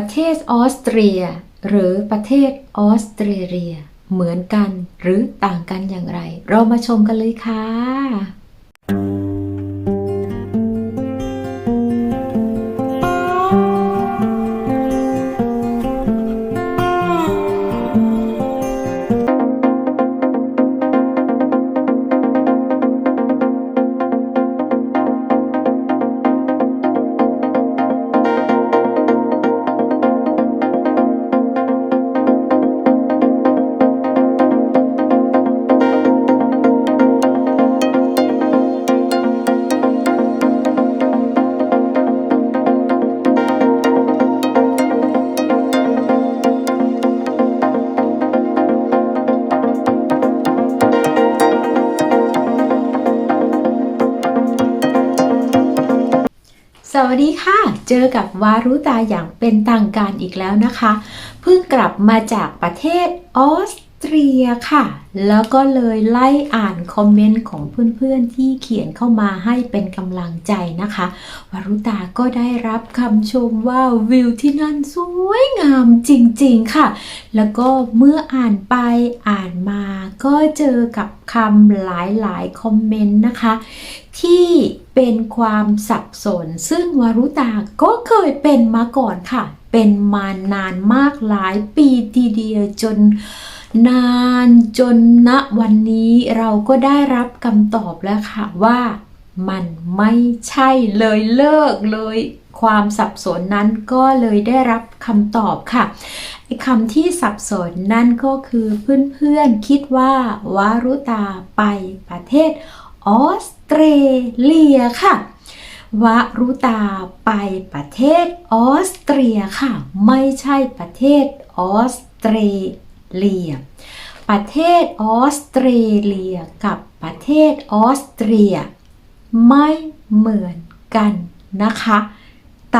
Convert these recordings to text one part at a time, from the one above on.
ประเทศออสเตรีย หรือประเทศออสเตรเลีย เหมือนกันหรือต่างกันอย่างไร เรามาชมกันเลยค่ะ สวัสดีค่ะ เจอกับวารุตาอย่างเป็นทางการอีกแล้วนะคะ เพิ่งกลับมาจากประเทศออส เตรียค่ะ แล้วก็เลยไล่อ่านคอมเมนต์ของเพื่อนๆที่เขียนเข้ามาให้เป็นกำลังใจนะคะวารุตาก็ได้รับคำชมว่าวิวที่นั่นสวยงามจริงๆค่ะ แล้วก็เมื่ออ่านไปอ่านมาก็เจอกับคำหลายๆคอมเมนต์นะคะ ที่เป็นความสับสน ซึ่งวารุตาก็เคยเป็นมาก่อนค่ะ เป็นมานานมากหลายปีทีเดียวจน นานจนณวันนี้เราก็ได้รับคำตอบแล้วค่ะว่ามันไม่ใช่เลยเลิกเลย ความสับสนนั้นก็เลยได้รับคำตอบค่ะไอ้คำที่สับสนนั่นก็คือเพื่อนๆคิดว่าวารุตาไปประเทศออสเตรเลียค่ะวารุตาไปประเทศออสเตรียค่ะ ไม่ใช่ประเทศออสเตร เลีย ประเทศออสเตรเลียกับประเทศออสเตรีย ไม่เหมือนกันนะคะ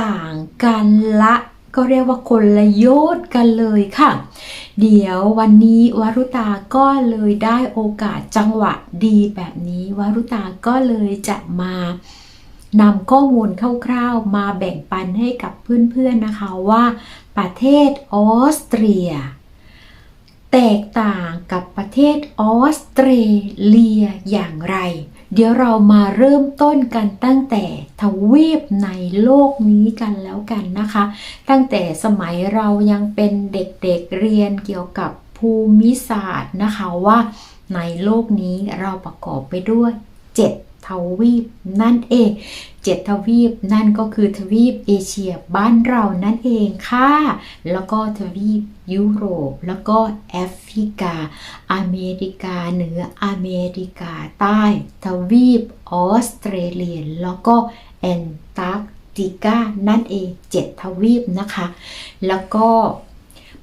ต่างกันละก็เรียกว่าคนละโยชน์กันเลยค่ะ เดี๋ยววันนี้วารุตาก็เลยได้โอกาสจังหวะดีแบบนี้วารุตาก็เลยจะมานำข้อมูลคร่าวๆ มาแบ่งปันให้กับเพื่อนๆนะคะว่า ประเทศออสเตรีย แตกต่างกับประเทศออสเตรเลียอย่างไร เดี๋ยวเรามาเริ่มต้นกันตั้งแต่ทวีปในโลกนี้กันแล้วกันนะคะ ตั้งแต่สมัยเรายังเป็นเด็กๆเเรียนเกี่ยวกับภูมิศาสตร์นะคะว่าในโลกนี้เราประกอบไปด้วย 7 ทวีปนั่นเองเจ็ดทวีปนั่นก็คือทวีปเอเชียบ้านเรานั่นเองค่ะ แล้วก็ทวีปยุโรป แล้วก็แอฟริกา อเมริกาเหนืออเมริกาใต้ ทวีปออสเตรเลียแล้วก็แอนตาร์กติกานั่นเองเจ็ดทวีปนะคะ แล้วก็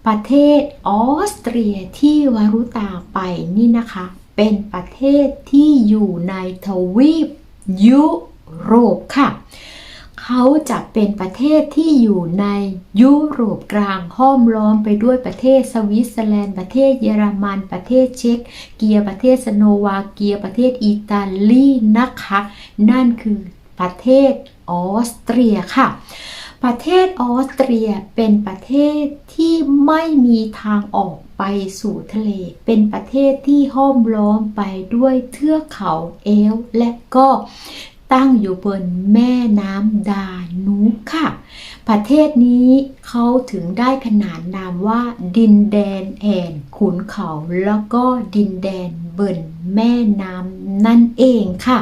ประเทศออสเตรียที่วารุตาไปนี่นะคะ เป็นประเทศที่อยู่ในทวีปยุโรปค่ะ เขาจะเป็นประเทศที่อยู่ในยุโรปกลางห้อมล้อมไปด้วยประเทศสวิตเซอร์แลนด์ ประเทศเยอรมัน ประเทศเช็กเกียประเทศสโนวาเกียประเทศอิตาลีนะคะ นั่นคือประเทศออสเตรียค่ะ ประเทศออสเตรียเป็นประเทศที่ไม่มีทางออกไปสู่ทะเล เป็นประเทศที่ห้อมล้อมไปด้วยเทือกเขาเอลและก็ตั้งอยู่บนแม่น้ำดานูบค่ะ ประเทศนี้เขาถึงได้ขนานนามว่า ดินแดนแห่งขุนเขา แล้วก็ดินแดนบนแม่น้ำนั่นเองค่ะ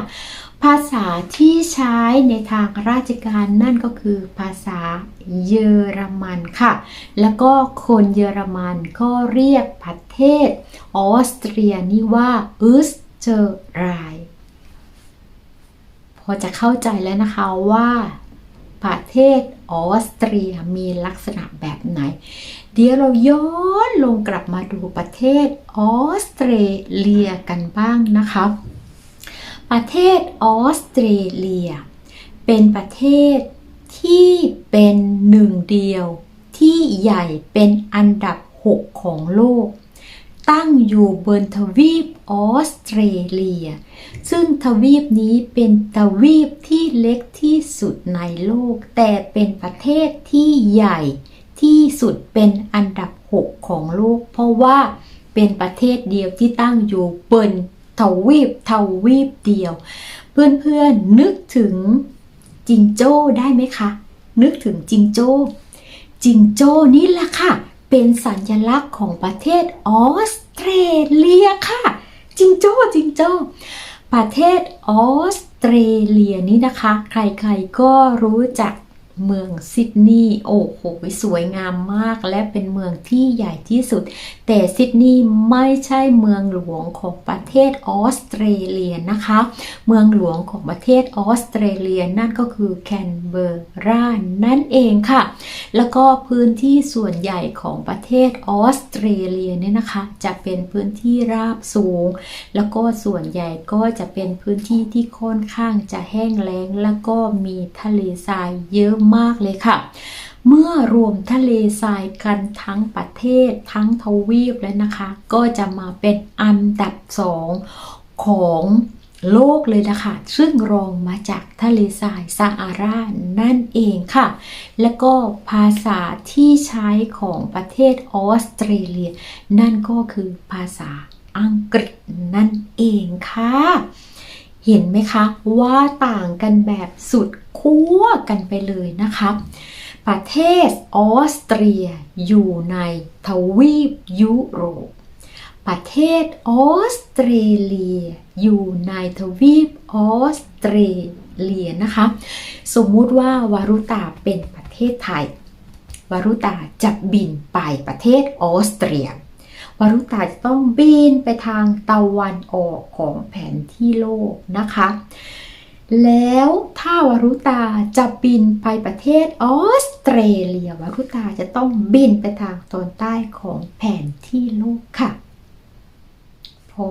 ภาษาที่ใช้ในทางราชการนั่นก็คือภาษาเยอรมันค่ะ แล้วก็คนเยอรมันก็เรียกประเทศออสเตรียนี่ว่าอุสเตอร์ไรพอจะเข้าใจแล้วนะคะว่าประเทศออสเตรียมีลักษณะแบบไหน เดี๋ยวเราย้อนลงกลับมาดูประเทศออสเตรเลียกันบ้างนะคะ ประเทศออสเตรเลีย เป็นประเทศที่เป็นหนึ่งเดียว ที่ใหญ่เป็นอันดับ 6 ของโลก ตั้งอยู่บนทวีปออสเตรเลีย ซึ่งทวีปนี้เป็นทวีปที่เล็กที่สุดในโลก แต่เป็นประเทศที่ใหญ่ที่สุดเป็นอันดับ 6 ของโลก เพราะว่าเป็นประเทศเดียวที่ตั้งอยู่บน ทวีปทวีปเดียว เพื่อนๆนนึกถึงจิงโจ้ได้ไหมคะ นึกถึงจิงโจ้ จิงโจ้นี่แหละค่ะ เป็นสัญลักษณ์ของประเทศออสเตรเลียค่ะ จิงโจ้จิงโจ้ ประเทศออสเตรเลียนี่นะคะ ใครๆก็รู้จัก เมืองซิดนีย์โอ้โหสวยงามมากและเป็นเมืองที่ใหญ่ที่สุด แต่ซิดนีย์ไม่ใช่เมืองหลวงของประเทศออสเตรเลียนะคะ เมืองหลวงของประเทศออสเตรเลียนั่นก็คือแคนเบอรานั่นเองค่ะ แล้วก็พื้นที่ส่วนใหญ่ของประเทศออสเตรเลียเนี่ยนะคะ จะเป็นพื้นที่ราบสูง แล้วก็ส่วนใหญ่ก็จะเป็นพื้นที่ที่ค่อนข้างจะแห้งแล้ง แล้วก็มีทะเลทรายเยอะมากเลยค่ะ เมื่อรวมทะเลทรายกันทั้งประเทศทั้งทวีปแล้วนะคะ ก็จะมาเป็นอันดับสองของโลกเลยนะคะ ซึ่งรองมาจากทะเลทรายซาฮารานั่นเองค่ะ และก็ภาษาที่ใช้ของประเทศออสเตรเลีย นั่นก็คือภาษาอังกฤษนั่นเองค่ะ เห็นไหมคะว่าต่างกันแบบสุดขั้วกันไปเลยนะคะประเทศออสเตรียอยู่ในทวีปยุโรป ประเทศออสเตรเลีย อยู่ในทวีปออสเตรเลียนะคะ สมมุติว่าวารุตาเป็นประเทศไทย วารุตาจะบินไปประเทศออสเตรีย วารุตาจะต้องบินไปทางตะวันออกของแผนที่โลกนะคะ แล้วถ้าวารุตาจะบินไปประเทศออสเตรเลียวารุตาจะต้องบินไปทางตอนใต้ของแผนที่โลกค่ะ พอ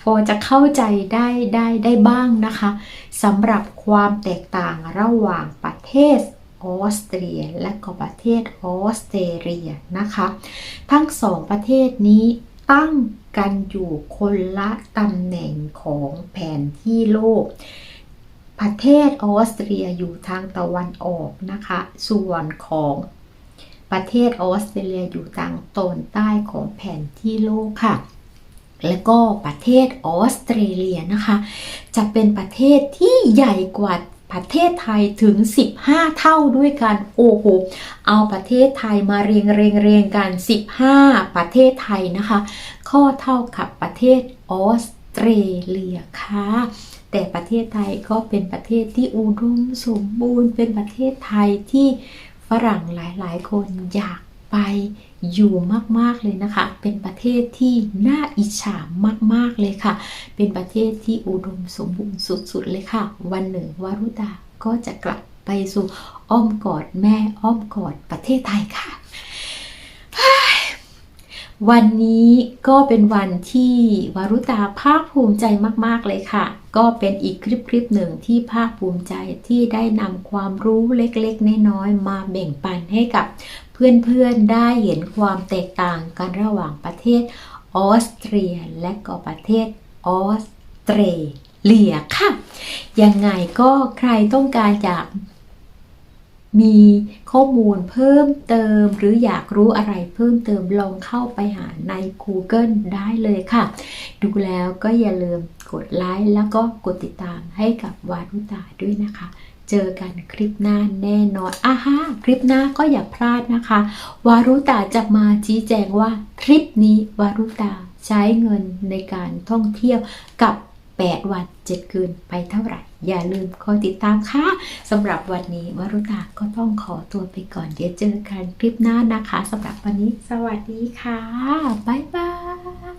พอจะเข้าใจได้ได้ได้บ้างนะคะสำหรับความแตกต่างระหว่างประเทศ ออสเตรีย และก็ประเทศออสเตรเลียนะคะ ทั้งสองประเทศนี้ตั้งกันอยู่คนละตำแหน่งของแผนที่โลก ประเทศออสเตรียอยู่ทางตะวันออกนะคะ ส่วนของประเทศออสเตรเลียอยู่ทางตอนใต้ของแผนที่โลกค่ะ และก็ประเทศออสเตรเลียนะคะ จะเป็นประเทศที่ใหญ่กว่า ประเทศไทยถึง 15 เท่าด้วยกันโอ้โหเอาประเทศไทยมาเรียงเรียงเรียงกัน 15 ประเทศไทยนะคะ ข้อเท่ากับประเทศออสเตรเลียค่ะแต่ประเทศไทยก็เป็นประเทศที่อุดมสมบูรณ์เป็นประเทศไทยที่ฝรั่งหลายๆ คนอยาก ไปอยู่มาก ๆ เลยนะคะ เป็นประเทศที่น่าอิจฉามาก ๆ เลยค่ะ เป็นประเทศที่อุดมสมบูรณ์สุด ๆ เลยค่ะ วันหนึ่งวารุตาก็จะกลับไปสู่อ้อมกอดแม่อ้อมกอดประเทศไทยค่ะ วันนี้ก็เป็นวันที่วารุตาภาคภูมิใจมาก ๆ เลยค่ะ ก็เป็นอีกคลิปคลิปหนึ่งที่ภาคภูมิใจที่ได้นำความรู้เล็กๆ น้อยๆมาแบ่งปันให้กับ เพื่อนๆได้เห็นความแตกต่างกันระหว่างประเทศออสเตรียและก็ประเทศออสเตรเลียค่ะ ยังไงก็ใครต้องการอยากมีข้อมูลเพิ่มเติมหรืออยากรู้อะไรเพิ่มเติมลองเข้าไปหาใน Google ได้เลยค่ะ ดูแล้วก็อย่าลืมกดไลค์แล้วก็กดติดตามให้กับวารุตาด้วยนะคะ เจอกันคลิปหน้าแน่นอนอ่าฮะคลิปหน้าก็อย่าพลาดนะคะ วารุตาจะมาชี้แจงว่าทริปนี้วารุตาใช้เงินในการท่องเที่ยวกับ 8 วัน 7 คืนไปเท่าไหร่ อย่าลืมคอยติดตามค่ะสำหรับวันนี้วารุตาก็ต้องขอตัวไปก่อน เดี๋ยวเจอกันคลิปหน้านะคะสำหรับวันนี้ สวัสดีค่ะ บ๊ายบาย